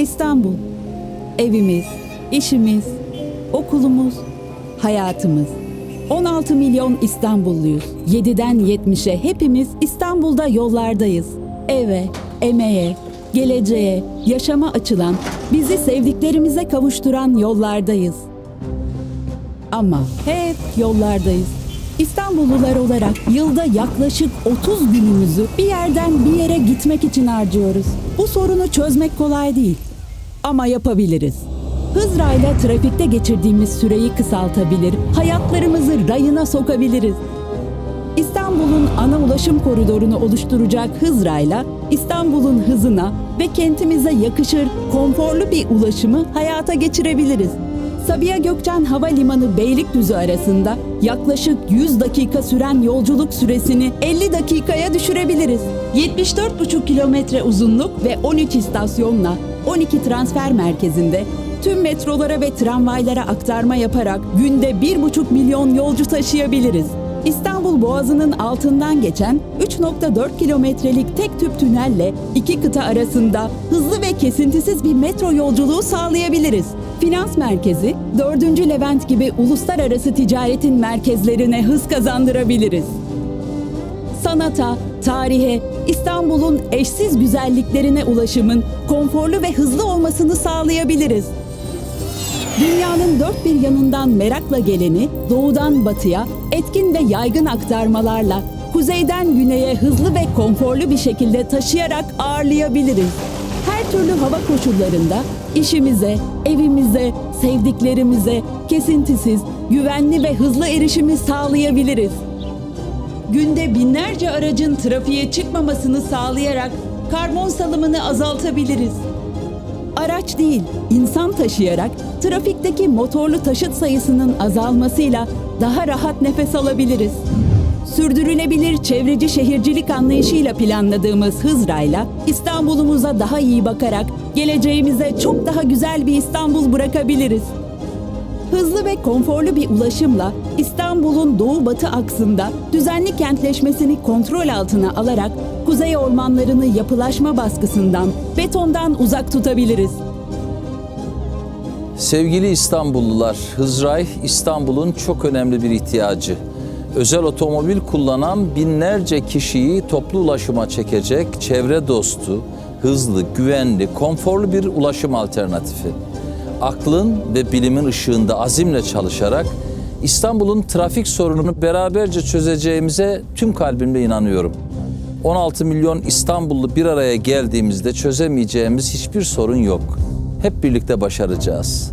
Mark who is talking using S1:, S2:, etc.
S1: İstanbul. Evimiz, işimiz, okulumuz, hayatımız. 16 milyon İstanbulluyuz. 7'den 70'e hepimiz İstanbul'da yollardayız. Eve, emeğe, geleceğe, yaşama açılan, bizi sevdiklerimize kavuşturan yollardayız. Ama hep yollardayız. İstanbullular olarak yılda yaklaşık 30 günümüzü bir yerden bir yere gitmek için harcıyoruz. Bu sorunu çözmek kolay değil. Ama yapabiliriz. Hızrayla trafikte geçirdiğimiz süreyi kısaltabilir, hayatlarımızı rayına sokabiliriz. İstanbul'un ana ulaşım koridorunu oluşturacak Hızrayla İstanbul'un hızına ve kentimize yakışır konforlu bir ulaşımı hayata geçirebiliriz. Sabiha Gökçen Havalimanı Beylikdüzü arasında yaklaşık 100 dakika süren yolculuk süresini 50 dakikaya düşürebiliriz. 74,5 kilometre uzunluk ve 13 istasyonla 12 transfer merkezinde tüm metrolara ve tramvaylara aktarma yaparak günde 1,5 milyon yolcu taşıyabiliriz. İstanbul Boğazı'nın altından geçen 3.4 kilometrelik tek tüp tünelle iki kıta arasında hızlı ve kesintisiz bir metro yolculuğu sağlayabiliriz. Finans merkezi, 4. Levent gibi uluslararası ticaretin merkezlerine hız kazandırabiliriz. Sanata, tarihe, İstanbul'un eşsiz güzelliklerine ulaşımın konforlu ve hızlı olmasını sağlayabiliriz. Dünyanın dört bir yanından merakla geleni doğudan batıya etkin ve yaygın aktarmalarla kuzeyden güneye hızlı ve konforlu bir şekilde taşıyarak ağırlayabiliriz. Her türlü hava koşullarında işimize, evimize, sevdiklerimize kesintisiz, güvenli ve hızlı erişimi sağlayabiliriz. Günde binlerce aracın trafiğe çıkmamasını sağlayarak karbon salımını azaltabiliriz araç değil, insan taşıyarak trafikteki motorlu taşıt sayısının azalmasıyla daha rahat nefes alabiliriz. Sürdürülebilir çevreci şehircilik anlayışıyla planladığımız Hızra'yla İstanbul'umuza daha iyi bakarak geleceğimize çok daha güzel bir İstanbul bırakabiliriz. Hızlı ve konforlu bir ulaşımla İstanbul'un doğu-batı aksında düzenli kentleşmesini kontrol altına alarak kuzey ormanlarını yapılaşma baskısından, betondan uzak tutabiliriz.
S2: Sevgili İstanbullular, Hızray İstanbul'un çok önemli bir ihtiyacı. Özel otomobil kullanan binlerce kişiyi toplu ulaşıma çekecek çevre dostu, hızlı, güvenli, konforlu bir ulaşım alternatifi. Aklın ve bilimin ışığında azimle çalışarak İstanbul'un trafik sorununu beraberce çözeceğimize tüm kalbimle inanıyorum. 16 milyon İstanbullu bir araya geldiğimizde çözemeyeceğimiz hiçbir sorun yok. Hep birlikte başaracağız.